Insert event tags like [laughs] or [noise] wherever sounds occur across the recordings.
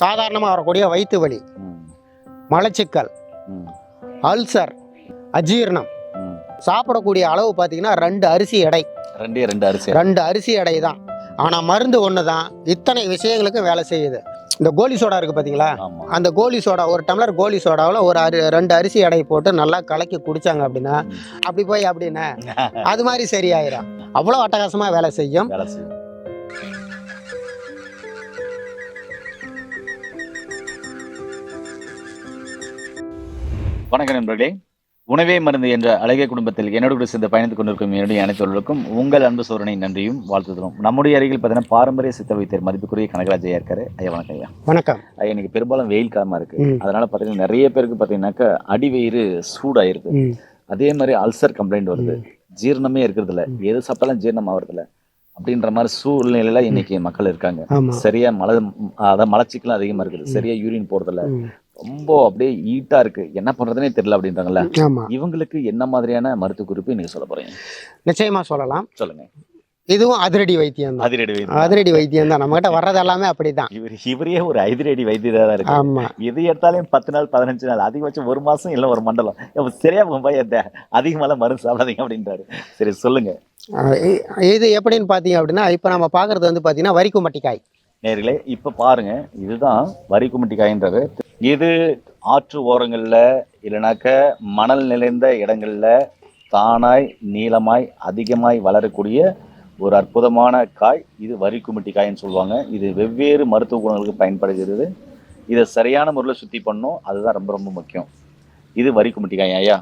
சாதாரணமாக வரக்கூடிய வயிற்று வலி மலச்சிக்கல் அல்சர் அஜீரணம். சாப்பிடக்கூடிய அளவு பார்த்தீங்கன்னா ரெண்டு அரிசி எடை. ரெண்டே ரெண்டு அரிசி ரெண்டு அரிசி எடை தான். ஆனால் மருந்து ஒன்று தான் இத்தனை விஷயங்களுக்கு வேலை செய்யுது. இந்த கோலி சோடா இருக்குது பார்த்தீங்களா அந்த கோலி சோடா ஒரு டம்ளர் கோலி சோடாவில் ஒரு அரி ரெண்டு அரிசி எடை போட்டு நல்லா கலக்கி குடிச்சாங்க அப்படின்னா. அப்படி போய் அப்படின்னு [laughs] அது மாதிரி சரியாயிரும். அவ்வளோ அட்டகாசமாக வேலை செய்யும். வணக்கம் நண்பர்களே. உணவே மருந்து என்ற அழகிய குடும்பத்தில் என்னோடு கூட சேர்ந்து பயணித்துக் கொண்டிருக்கும் என்னுடைய அனைத்தவர்களுக்கும் உங்கள் அன்பு சோதனை நன்றியும் வாழ்த்துகிறோம் நம்முடைய அருகில் பார்த்தீங்கன்னா பாரம்பரிய சித்த வைத்தியர் மதிப்புக்குரிய கனகராஜ் ஐயா இருக்காரு. ஐயா வணக்கம் ஐயா. வணக்கம். ஐயா இன்னைக்கு பெரும்பாலும் வெயில் காலமா இருக்கு. அதனால பார்த்தீங்கன்னா நிறைய பேருக்கு பார்த்தீங்கன்னாக்கா அடிவயிறு சூடாயிருது. ம். அதே மாதிரி அல்சர் கம்ப்ளைண்ட் வருது. ஜீரணமே இருக்கிறது இல்ல. எது சாப்பிட்டாலும் ஜீரணம் ஆகுறது இல்ல அப்படின்ற மாதிரி சூழ்நிலையில இன்னைக்கு மக்கள் இருக்காங்க. சரியா மலை அதான் மலச்சிக்கலும் அதிகமா இருக்குது. சரியா யூரின் போறதில்ல. ரொம்ப அப்படியே ஈட்டா இருக்கு. என்ன பண்றதுனே தெரியல அப்படின்றாங்கல்ல. இவங்களுக்கு என்ன மாதிரியான மருத்துவ குறிப்பு நீங்க சொல்ல போறீங்க? நிச்சயமாக சொல்லலாம். சொல்லுங்க. இதுவும் அதிரடி வைத்தியம் தான். அதிரடி வைத்தியம் அதிரடி வைத்தியம் தான். நம்மகிட்ட வர்றது எல்லாமே அப்படிதான் இவர் இவரே ஒரு அதிரடி வைத்தியரா தான் இருக்கு ஆமா. எது எடுத்தாலும் பத்து நாள் பதினஞ்சு நாள் அதிகபட்சம் ஒரு மாசம் இல்ல ஒரு மண்டலம். சரியா போய் அதிகமாலாம் மருந்து சாப்பிடாதீங்க அப்படின்றாரு. சரி சொல்லுங்க. இது எப்படின்னு பார்த்தீங்க அப்படின்னா இப்போ நம்ம பார்க்குறது வந்து பார்த்தீங்கன்னா வரிக்குமட்டிக்காய். நேர்களே இப்ப பாருங்க இதுதான் வரி குமிட்டி காயின்றது இது ஆற்று ஓரங்கள்ல இல்லைனாக்க மணல் நிறைந்த இடங்கள்ல தானாய் நீளமாய் அதிகமாய் வளரக்கூடிய ஒரு அற்புதமான காய். இது வரி குமிட்டி காயின்னு சொல்லுவாங்க. இது வெவ்வேறு மருத்துவ குணங்களுக்கு பயன்படுகிறது. இதை சரியான முறையில் சுத்தி பண்ணணும். அதுதான் ரொம்ப ரொம்ப முக்கியம். இது வரி குமிட்டி காய் ஐயா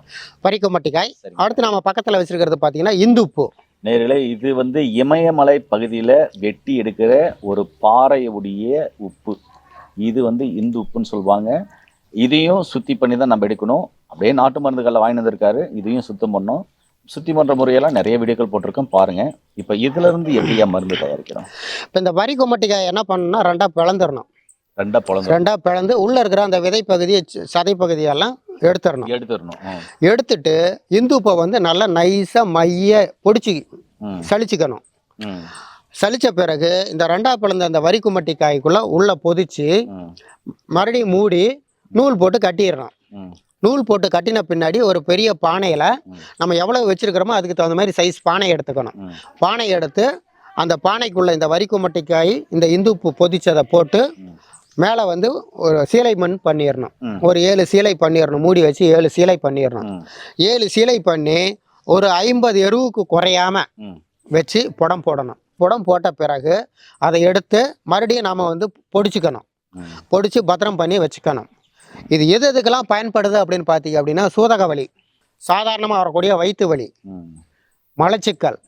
வரிக்குமட்டிக்காய் சரி அடுத்து நம்ம பக்கத்தில் வச்சிருக்கிறது பார்த்தீங்கன்னா இந்துப்பு. நேர்களே இது வந்து இமயமலை பகுதியில் வெட்டி எடுக்கிற ஒரு பாறையுடைய உப்பு. இது வந்து இந்து உப்புன்னு சொல்லுவாங்க இதையும் சுத்தி பண்ணி தான் நம்ம எடுக்கணும். அப்படியே நாட்டு மருந்துகளில் வாங்கி வந்திருக்காரு. இதையும் சுத்தம் பண்ணோம் சுத்தி பண்ற முறையெல்லாம் நிறைய வீடியோக்கள் போட்டிருக்கோம். பாருங்க. இப்போ இதுல இருந்து எப்படியா மருந்து தயாரிக்கிறோம்? இப்போ இந்த வரிக்குமட்டிக்காய் என்ன பண்ணணும்னா ரெண்டாக பிளந்துடணும் ரெண்டா பொழந்து ரெண்டாக பிளந்து உள்ளே இருக்கிற அந்த விதை பகுதியை சி- சதை பகுதியெல்லாம் எடுத்துடணும் எடுத்துடணும் எடுத்துட்டு இந்துப்பை வந்து நல்லா நைஸாக மைய பொடிச்சு ம், சலிச்சுக்கணும் ம், சலிச்ச பிறகு இந்த ரெண்டா பிளந்த அந்த வரிக்குமட்டி காய்க்குள்ளே உள்ளே பொதிச்சு மறுபடியும் மூடி நூல் போட்டு கட்டிடணும் நூல் போட்டு கட்டின பின்னாடி ஒரு பெரிய பானையில். நம்ம எவ்வளோ வச்சிருக்கிறோமோ அதுக்கு தகுந்த மாதிரி சைஸ் பானை எடுத்துக்கணும். பானை எடுத்து அந்த பானைக்குள்ளே இந்த வரிக்குமட்டிக்காய் இந்த இந்துப்பு பொதிச்சதை போட்டு. மேலே வந்து ஒரு சீலை மண் பண்ணிடணும். ஒரு ஏழு சீலை பண்ணிடணும் மூடி வச்சு ஏழு சீலை பண்ணிடணும் ஏழு சீலை பண்ணி ஒரு ஐம்பது எருவுக்கு குறையாம. வச்சு புடம் போடணும். புடம் போட்ட பிறகு அதை எடுத்து மறுபடியும் நாம் வந்து பொடிச்சுக்கணும். பொடிச்சு பத்திரம் பண்ணி வச்சுக்கணும். இது எது எதுக்கெல்லாம் பயன்படுது அப்படின்னு பார்த்தீங்க அப்படின்னா சூதக வலி சாதாரணமாக வரக்கூடிய வயிற்று வலி மலச்சிக்கல்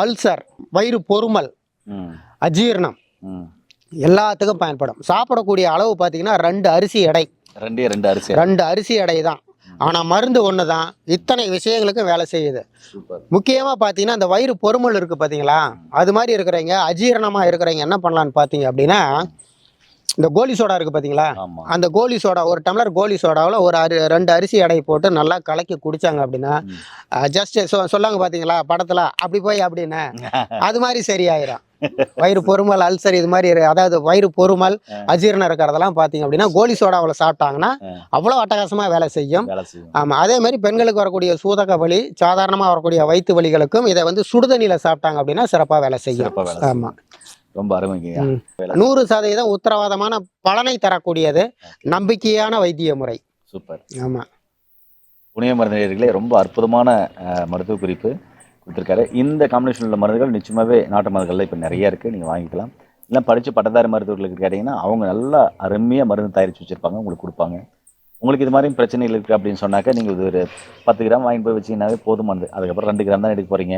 அல்சர் வயிறு பொறுமல் அஜீரணம். எல்லாத்துக்கும் பயன்படும். சாப்பிடக்கூடிய அளவு பார்த்தீங்கன்னா ரெண்டு அரிசி எடை. ரெண்டே ரெண்டு அரிசி ரெண்டு அரிசி எடை தான். ஆனால் மருந்து ஒன்று தான். இத்தனை விஷயங்களுக்கும் வேலை செய்யுது. முக்கியமாக பார்த்தீங்கன்னா அந்த வயிறு பொறுமல் இருக்குது பார்த்தீங்களா? அது மாதிரி இருக்கிறவங்க அஜீரணமாக இருக்கிறவங்க என்ன பண்ணலான்னு பார்த்தீங்க அப்படின்னா இந்த கோலி சோடா இருக்குது பார்த்தீங்களா? அந்த கோலி சோடா ஒரு டம்ளர் கோலி சோடாவில் ஒரு அரி ரெண்டு அரிசி எடை போட்டு நல்லா கலக்கி குடிச்சாங்க அப்படின்னா. ஜஸ்ட் சொல்லாங்க பார்த்தீங்களா படத்தில் அப்படி போய் அப்படின்னு [laughs] அது மாதிரி சரியாயிரும். வயிறு பொறுமல் அல்சர் இது மாதிரி அதாவது வயிறு பொறுமல். அஜீரணம் இருக்கிறதெல்லாம் பார்த்தீங்க அப்படின்னா கோலி சோடாவில் சாப்பிட்டாங்கன்னா ஆ. அவ்வளோ அட்டகாசமாக வேலை செய்யும். ஆமாம் அதே மாதிரி பெண்களுக்கு வரக்கூடிய சூதக வலி சாதாரணமாக வரக்கூடிய வயிற்று வலிகளுக்கும் இதை வந்து சுடுதண்ணியில் சாப்பிட்டாங்க அப்படின்னா சிறப்பாக வேலை செய்யும். ஆமாம் ரொம்ப அருமைங்க. நூறு சதவீதம் உத்தரவாதமான பலனை தரக்கூடியது நம்பிக்கையான வைத்திய முறை. சூப்பர். ஆமாம் புனிய மருந்துகளே ரொம்ப அற்புதமான மருத்துவ குறிப்பு. கொடுத்துருக்காரு. இந்த காம்பினேஷன் உள்ள மருந்துகள் நிச்சயமாகவே நாட்டு மருந்துகளில் இப்போ நிறைய இருக்குது நீங்கள் வாங்கிக்கலாம். இல்லை படித்து பட்டதாரி மருத்துவர்களுக்கு கேட்டிங்கன்னா அவங்க நல்லா அருமையாக மருந்து தயாரித்து வச்சுருப்பாங்க. உங்களுக்கு கொடுப்பாங்க. உங்களுக்கு இது மாதிரி பிரச்சனைகள் இருக்குது அப்படின்னு சொன்னாக்க நீங்கள் இது ஒரு பத்து கிராம் வாங்கி போய் வச்சிங்கன்னாவே போதுமானது அதுக்கப்புறம் ரெண்டு கிராம் தான் எடுக்க போகிறீங்க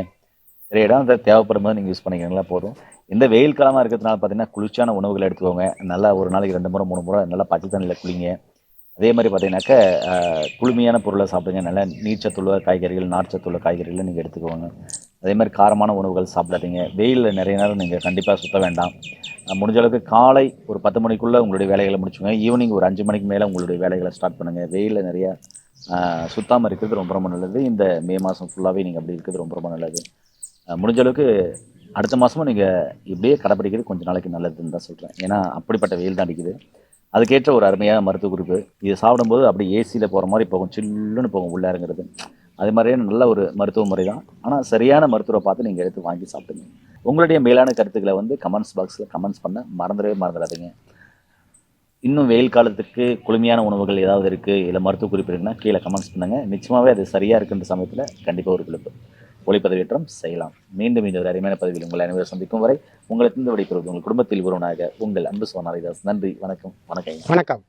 நிறைய இடம் அந்த தேவைப்படும் போது நீங்கள் யூஸ் பண்ணிக்கிறீங்களா போதும். இந்த வெயில் காலமாக இருக்கிறதுனால பார்த்தீங்கன்னா குளிர்ச்சியான உணவுகள் எடுத்துக்கோங்க. நல்லா ஒரு நாளைக்கு ரெண்டு முறை மூணு முறை நல்லா பச்சை தண்ணியில் குளிங்க. அதே மாதிரி பார்த்தீங்கன்னாக்க குளுமையான பொருளை சாப்பிடுங்க. நல்ல நீர்ச்சத்துள்ள காய்கறிகள் நார்ச்சத்துள்ள காய்கறிகளை நீங்கள் எடுத்துக்கோங்க. அதே மாதிரி காரமான உணவுகள் சாப்பிடாதீங்க. வெயிலில் நிறைய நேரம் நீங்கள் கண்டிப்பாக சுத்த வேண்டாம். முடிஞ்ச அளவுக்கு காலை ஒரு பத்து மணிக்குள்ளே உங்களுடைய வேலைகளை முடிச்சுங்க ஈவினிங் ஒரு அஞ்சு மணிக்கு மேலே உங்களுடைய வேலைகளை ஸ்டார்ட் பண்ணுங்கள் வெயிலில் நிறைய சுத்தாமல் இருக்கிறது ரொம்ப ரொம்ப நல்லது. இந்த மே மாதம் ஃபுல்லாகவே நீங்கள் அப்படி இருக்கிறது ரொம்ப ரொம்ப நல்லது. முடிஞ்ச அளவுக்கு அடுத்த மாதமும் நீங்கள் இப்படியே கடைப்பிடிக்கிறது கொஞ்சம் நாளைக்கு நல்லதுன்னு தான் சொல்கிறேன் ஏன்னா அப்படிப்பட்ட வெயில் தான் அடிக்குது. அதுக்கேற்ற ஒரு அருமையான மருத்துவ குறிப்பு. இது சாப்பிடும்போது அப்படி ஏசியில் போகிற மாதிரி போகும் சில்லுன்னு போகும் உள்ள இறங்குறது. அது மாதிரியான நல்ல ஒரு மருத்துவ முறை தான். ஆனால் சரியான மருத்துவரை பார்த்து நீங்கள் எடுத்து வாங்கி சாப்பிடுங்க. உங்களுடைய மேலான கருத்துக்களை வந்து கமெண்ட்ஸ் பாக்ஸில் கமெண்ட்ஸ் பண்ண மறந்துடவே மறந்துடாதீங்க. இன்னும் வெயில் காலத்துக்கு குளுமையான உணவுகள் ஏதாவது இருக்குது இல்லை மருத்துவ குறிப்பு இருக்குன்னா கீழே கமெண்ட்ஸ் பண்ணுங்கள் நிச்சயமாகவே அது சரியாக இருக்குன்ற சமயத்தில் கண்டிப்பாக ஒரு விழுப்பு ஒளிப்பதவியேற்றம் செய்யலாம். மீண்டும் இந்த ஒரு அருமையான பதவியில் உங்களை அனைவரும் சந்திக்கும் வரை உங்களை இருந்து விடைபெறுவது உங்கள் குடும்பத்தில் ஒருவனாக உங்கள் அன்பு சோனாரிதாஸ் நன்றி வணக்கம் வணக்கம் வணக்கம்.